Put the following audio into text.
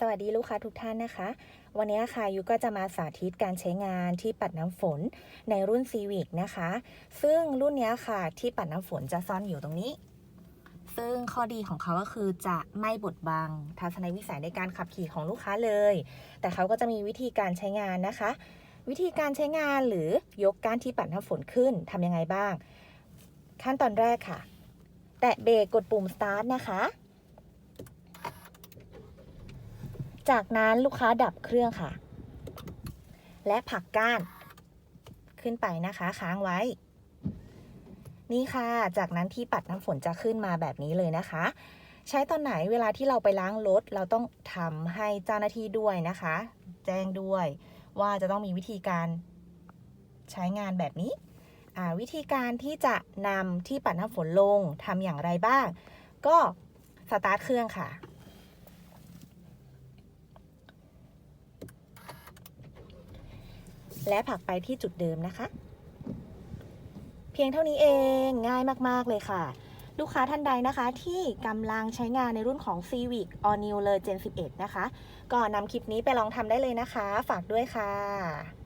สวัสดีลูกค้าทุกท่านนะคะ วันนี้ค่ะยูก็จะมาสาธิตการใช้งานที่ปัดน้ำฝนในรุ่น Civic นะคะ ซึ่งรุ่นนี้ค่ะที่ปัดน้ำฝนจะซ่อนอยู่ตรงนี้ ซึ่งข้อดีของเขาก็คือจะไม่บดบังทัศนวิสัยในการขับขี่ของลูกค้าเลย แต่เขาก็จะมีวิธีการใช้งานนะคะ วิธีการใช้งานหรือยกก้านที่ปัดน้ำฝนขึ้นทำยังไงบ้าง ขั้นตอนแรกค่ะ แตะเบรกกดปุ่ม start นะคะ จากนั้นลูกค้าดับเครื่องค่ะ และผลักก้านขึ้นไปนะคะค้างไว้ นี่ค่ะ จากนั้นที่ปัดน้ำฝนจะขึ้นมาแบบนี้เลยนะคะ ใช้ตอนไหนเวลาที่เราไปล้างรถเราต้องทำให้เจ้าหน้าที่ด้วยนะคะ แจ้งด้วยว่าจะต้องมีวิธีการใช้งานแบบนี้ วิธีการที่จะนำที่ปัดน้ำฝนลงทำอย่างไรบ้าง ก็สตาร์ทเครื่องค่ะ และผลักไปที่จุดเดิมนะคะ เพียงเท่านี้เองง่ายมาก ๆ เลยค่ะ ลูกค้าท่านใดนะคะที่กำลังใช้งานในรุ่นของ Civic All New เลย Gen 11 นะคะ ก็นำคลิปนี้ไปลองทำได้เลยนะคะ ฝากด้วยค่ะ